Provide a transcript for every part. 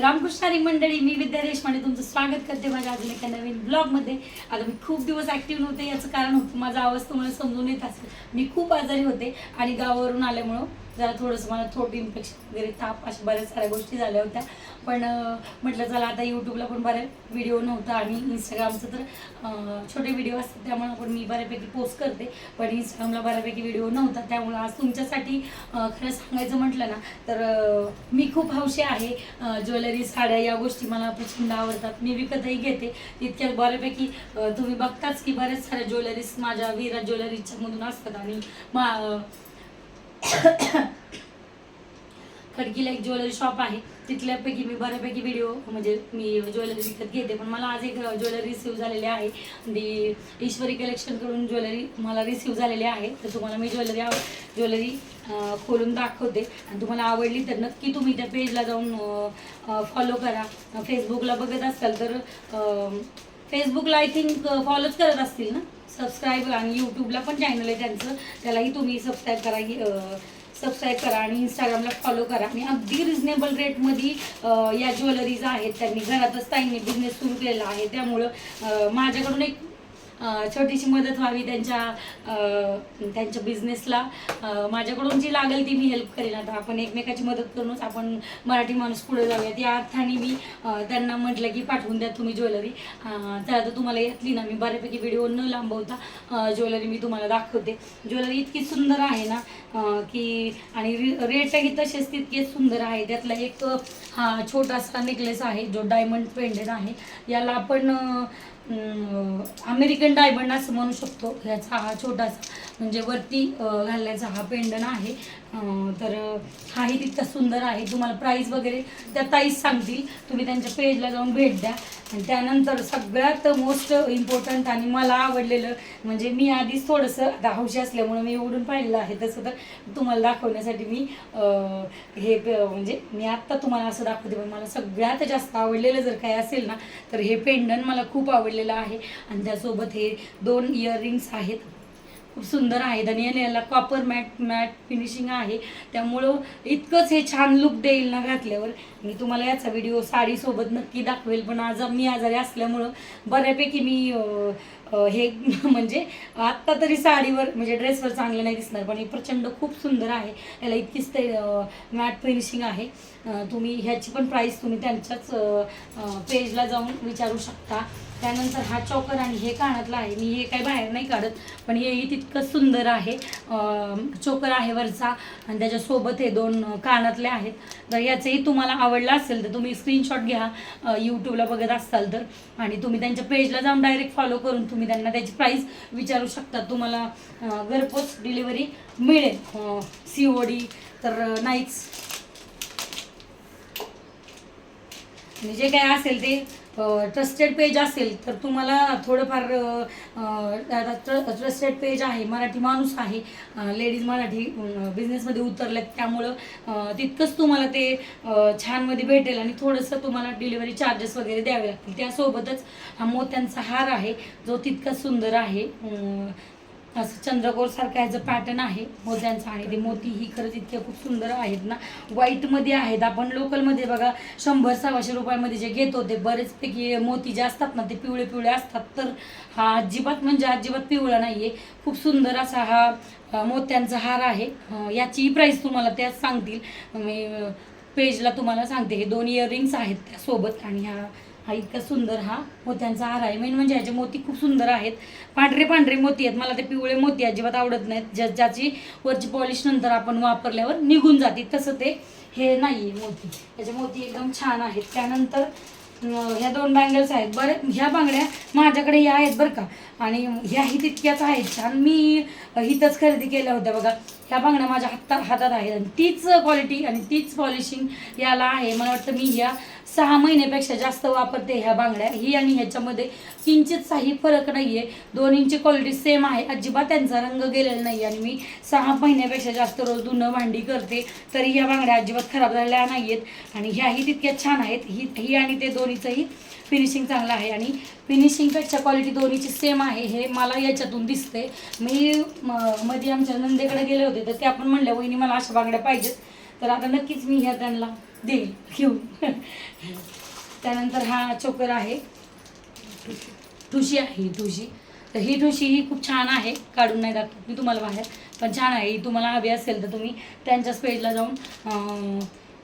रामकृष्णारी मंडळी मी विद्या देशपांडे तुमचं स्वागत करते माझ्या अजून एका नवीन ब्लॉगमध्ये. आता मी खूप दिवस ॲक्टिव्ह नव्हते याचं कारण होतं माझा आवाज तुम्हाला समजून येत असेल. मी खूप आजारी होते आणि गावावरून आल्यामुळं जरा थोडंसं मला थ्रोट इन्फेक्शन वगैरे ताप अशा बऱ्याच साऱ्या गोष्टी झाल्या होत्या. पण म्हटलं चला आता यूट्यूबला पण बऱ्याच व्हिडिओ नव्हता आणि इंस्टाग्रामचं तर छोटे व्हिडिओ असतात त्यामुळे पण मी बऱ्यापैकी पोस्ट करते. पण इंस्टाग्रामला बऱ्यापैकी व्हिडिओ नव्हता. त्यामुळं आज तुमच्यासाठी खरं सांगायचं म्हटलं ना तर मी खूप हौशी आहे. ज्वेलरी साड्या या गोष्टी मला प्रचंड आवडतात. मी विकतही घेते. तितक्यात बऱ्यापैकी तुम्ही बघताच की बऱ्याच साऱ्या ज्वेलरीज माझ्या वीरा ज्वेलरीच्या मधून असतात आणि मा खडकीला एक ज्वेलरी शॉप आहे. तिथल्यापैकी मी बऱ्यापैकी व्हिडिओ म्हणजे मी ज्वेलरी विकत घेते. पण मला आज एक ज्वेलरी रिसिव्ह झालेली आहे. ती ईश्वरी कलेक्शनकडून ज्वेलरी मला रिसिव्ह झालेली आहे. तर तुम्हाला मी ज्वेलरी आव ज्वेलरी खोलून दाखवते. आणि तुम्हाला आवडली तर नक्की तुम्ही त्या पेजला जाऊन फॉलो करा. फेसबुकला बघत असाल तर फेसबुकला आय थिंक फॉलोच करत असतील ना? सबस्क्राईब आणि यूट्यूबला पण चॅनल आहे त्यांचं. त्यालाही तुम्ही सबस्क्राईब करा सबस्क्राईब करा आणि इंस्टाग्रामला फॉलो करा. आणि अगदी रिझनेबल रेटमध्ये या ज्वेलरीज आहेत त्यांनी. घरातच ताईंनी बिझनेस सुरू केलेला आहे. त्यामुळं माझ्याकडून एक छोटीशी मदत व्हावी त्यांच्या त्यांच्या बिझनेसला माझ्याकडून जी लागेल ती मी हेल्प करेन. आता आपण एकमेकाची मदत करूनच आपण मराठी माणूस पुढे जाऊयात. या अर्थाने मी त्यांना म्हटलं की पाठवून द्या तुम्ही ज्वेलरी. तर आता तुम्हाला यातली ना मी बऱ्यापैकी व्हिडिओ न लांबवता ज्वेलरी मी तुम्हाला दाखवते. ज्वेलरी इतकी सुंदर आहे ना की आणि रेटही तसेच तितके सुंदर आहे. त्यातला एक हा छोटासा नेकलेस आहे जो डायमंड पेंडेड आहे. याला आपण अमेरिकन डायमंड असं म्हणू शकतो. ह्याचा हा छोटासा म्हणजे वरती घालण्याचा हा पेंडन आहे. तर हाही तितका सुंदर आहे. तुम्हाला प्राईस वगैरे त्या ताईच सांगतील. तुम्ही त्यांच्या पेजला जाऊन भेट द्या. आणि त्यानंतर सगळ्यात मोस्ट इम्पॉर्टंट आणि मला आवडलेलं म्हणजे मी आधीच थोडंसं आता हौशी असल्यामुळे मी उडून पाहिलेलं आहे. तसं तर तुम्हाला दाखवण्यासाठी मी हे म्हणजे मी आत्ता तुम्हाला असं दाखवते. पण मला सगळ्यात जास्त आवडलेलं जर काही असेल ना तर हे पेंडन मला खूप आवडलेलं आहे. आणि त्यासोबत हे दोन इयरिंग्स आहेत. खूप सुंदर आहेत आणि याला- याला कॉपर मॅट मॅट फिनिशिंग आहे. त्यामुळं इतकंच हे छान लुक देईल ना घातल्यावर. मी तुम्हाला याचा व्हिडिओ साडीसोबत नक्की दाखवेल. पण आज मी आजारी असल्यामुळं बऱ्यापैकी मी हे म्हणजे आत्ता तरी साडीवर म्हणजे ड्रेसवर चांगलं नाही दिसणार. पण हे प्रचंड खूप सुंदर आहे. याला इतकीच ते मॅट फिनिशिंग आहे. तुम्ही ह्याची पण प्राईस तुम्ही त्यांच्याच पेजला जाऊन विचारू शकता. त्यानंतर हा चौकर आणि हे कानातला आहे. मी हे काही बाहेर नाही काढत पण हेही तितकं सुंदर आहे. चोकर आहे वरचा आणि त्याच्यासोबत हे दोन कानातले आहेत. तर याचंही तुम्हाला आवडलं असेल तर तुम्ही स्क्रीनशॉट घ्या यूट्यूबला बघत असाल तर. आणि तुम्ही त्यांच्या पेजला जाऊन डायरेक्ट फॉलो करून तुम्ही त्यांना त्याची प्राईस विचारू शकता. तुम्हाला घरपोच डिलिव्हरी मिळेल. सी ओ डी तर नाहीच. आणि जे काय असेल ते ट्रस्टेड पेज असेल तर तुम्हाला थोडंफार ट्रस्टेड पेज आहे मराठी माणूस आहे लेडीज मराठी बिझनेसमध्ये उतरलेत त्यामुळं तितकंच तुम्हाला ते छानमध्ये भेटेल आणि थोडंसं तुम्हाला डिलिव्हरी चार्जेस वगैरे द्यावे लागतील. त्यासोबतच हा मोत्यांचा हार आहे जो तितकाच सुंदर आहे. असं चंद्रकोर सारखा ह्याचं पॅटर्न आहे. मोत्यांचं आणि ते मोती ही खरंच इतक्या खूप सुंदर आहेत ना. व्हाईटमध्ये आहेत. आपण लोकलमध्ये बघा शंभर सव्वाशे रुपयामध्ये जे घेतो ते बरेचपैकी मोती जे असतात ना ते पिवळे पिवळे असतात. तर हा अजिबात म्हणजे अजिबात पिवळा नाही आहे खूप सुंदर असा हा मोत्यांचा हार आहे. याचीही प्राईस तुम्हाला त्याच सांगतील. मी पेजला तुम्हाला सांगते. हे दोन इयरिंग्स आहेत त्यासोबत आणि ह्या हा इतका सुंदर हा मोत्यांचा हार आहे. मेन म्हणजे ह्याचे मोती खूप सुंदर आहेत. पांढरे पांढरे मोती आहेत. मला ते पिवळे मोती अजिबात आवडत नाहीत. ज्या ज्याची वरची पॉलिश नंतर आपण वापरल्यावर निघून जाते तसं ते हे नाही आहे मोती. ह्याचे मोती एकदम छान आहेत. त्यानंतर ह्या दोन बँगल्स आहेत. बरं ह्या बांगड्या माझ्याकडे ह्या आहेत बरं का? आणि ह्याही तितक्याच आहेत. छान मी हिथंच खरेदी केल्या होत्या बघा. ह्या बांगड्या माझ्या हातात हातात आहेत आणि तीच क्वालिटी आणि तीच पॉलिशिंग याला आहे. मला वाटतं मी ह्या सहा महिन्यापेक्षा जास्त वापरते ह्या बांगड्या. ही आणि ह्याच्यामध्ये किंचितचाही फरक नाही आहे दोन्हींची क्वालिटी सेम आहे. अजिबात त्यांचा रंग गेलेला नाही आणि मी सहा महिन्यापेक्षा जास्त रोज धुणं भांडी करते तरी ह्या बांगड्या अजिबात खराब झालेल्या नाही आहेत आणि ह्याही तितक्या छान आहेत. ही ही आणि ते दोन्हीचंही फिनिशिंग चांगलं आहे. आणि फिनिशिंगपेक्षा क्वालिटी दोन्हीची सेम आहे. हे मला याच्यातून दिसते मी म- मध्ये आमच्या नंदेकडे गेले होते. तर ते आपण म्हणल्या वहिनी मला अशा बांगड्या पाहिजेत तर आता नक्कीच मी ह्या त्यांना देईल घेऊन. त्यानंतर हा चोकर आहे. ठुशी आहे ही ठुशी तर ही ठुशी ही खूप छान आहे. काढून नाही दाखवत मी तुम्हाला बाहेर पण छान आहे. ही तुम्हाला हवी असेल तर तुम्ही त्यांच्याच पेजला जाऊन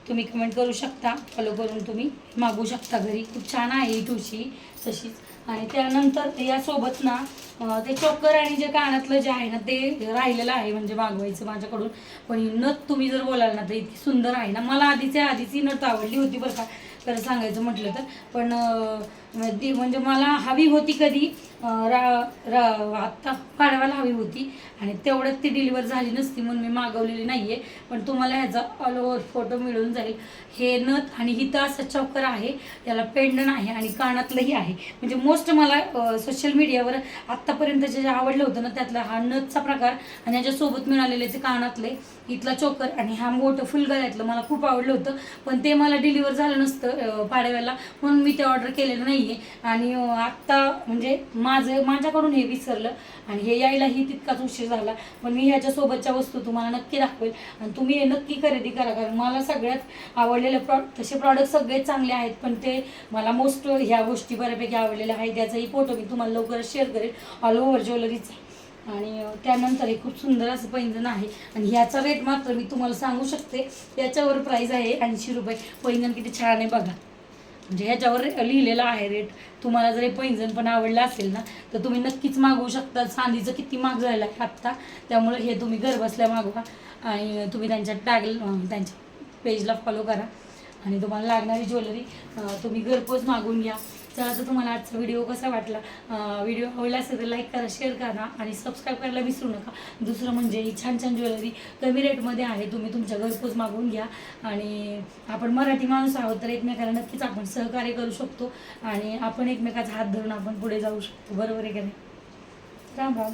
तुम्ही कमेंट करू शकता. फॉलो करून तुम्ही मागू शकता घरी. खूप छान आहे ही ठुशी तशीच. आणि त्यानंतर यासोबत ना ते चोकर आणि जे कानातलं जे आहे ना ते राहिलेलं आहे म्हणजे मागवायचं माझ्याकडून. पण ही नथ तुम्ही जर बोलाल ना तर इतकी सुंदर आहे ना. मला आधीच्या आधीच ही नथ आवडली होती बरं का तर सांगायचं म्हटलं तर. पण ती म्हणजे, म्हणजे मला हवी होती कधी रा रा आत्ता पाडव्याला हवी होती आणि तेवढ्यात ती डिलिव्हर झाली नसती म्हणून मी मागवलेली नाही आहे पण तुम्हाला ह्याचा ऑल ओव्हर फोटो मिळून जाईल. हे नथ आणि हिथं असं चौकर आहे. याला पेंडन आहे आणि कानातलंही आहे. म्हणजे मोस्ट मला सोशल मीडियावर आत्तापर्यंत जे आवडलं होतं ना त्यातला हा नथचा प्रकार आणि याच्यासोबत मिळालेले ते कानातले इथला चोकर आणि हा मोठं फुलगळ्यातलं मला खूप आवडलं होतं. पण ते मला डिलिव्हर झालं नसतं पाडव्याला म्हणून मी ते ऑर्डर केलेलं नाही आहे आणि आत्ता म्हणजे मा माझं माझ्याकडून हे विसरलं आणि हे यायलाही तितकाच उशीर झाला. पण मी ह्याच्यासोबतच्या वस्तू तुम्हाला नक्की दाखवेल आणि तुम्ही हे नक्की खरेदी करा. कारण मला सगळ्यात आवडलेले प्रॉ तसे प्रॉडक्ट सगळेच चांगले आहेत पण ते मला मोस्ट ह्या गोष्टी बऱ्यापैकी आवडलेल्या आहेत. त्याचाही फोटो मी तुम्हाला लवकरच शेअर करेल. ऑल ओव्हर ज्वेलरीचा आणि त्यानंतर हे खूप सुंदर असं पैंजण आहे. आणि ह्याचा रेट मात्र मी तुम्हाला सांगू शकते. याच्यावर प्राईस आहे ऐंशी रुपये. पैंजण किती छान आहे बघा. म्हणजे ह्याच्यावर लिहिलेलं आहे रेट तुम्हाला जर हे पैंजण पण आवडलं असेल ना तर तुम्ही नक्कीच मागवू शकता. चांदीचं किती माग झालेलं आहे आत्ता. त्यामुळे हे तुम्ही घरबसल्या मागवा. आणि तुम्ही त्यांच्या टॅग त्यांच्या पेजला फॉलो करा. आणि तुम्हाला लागणारी ज्वेलरी तुम्ही घरपोच मागून घ्या. तर आता तुम्हाला आजचा व्हिडिओ कसा वाटला? व्हिडिओ आवडला असेल तर लाईक करा शेअर करा आणि सबस्क्राईब करायला विसरू नका. दुसरं म्हणजे ही छान छान ज्वेलरी कमी रेटमध्ये आहे. तुम्ही तुमच्या घरपोच मागवून घ्या. आणि आपण मराठी माणूस आहोत तर एकमेकाला नक्कीच आपण सहकार्य करू शकतो. आणि आपण एकमेकाचा हात धरून आपण पुढे जाऊ शकतो. बरोबर आहे का नाही? राम राम.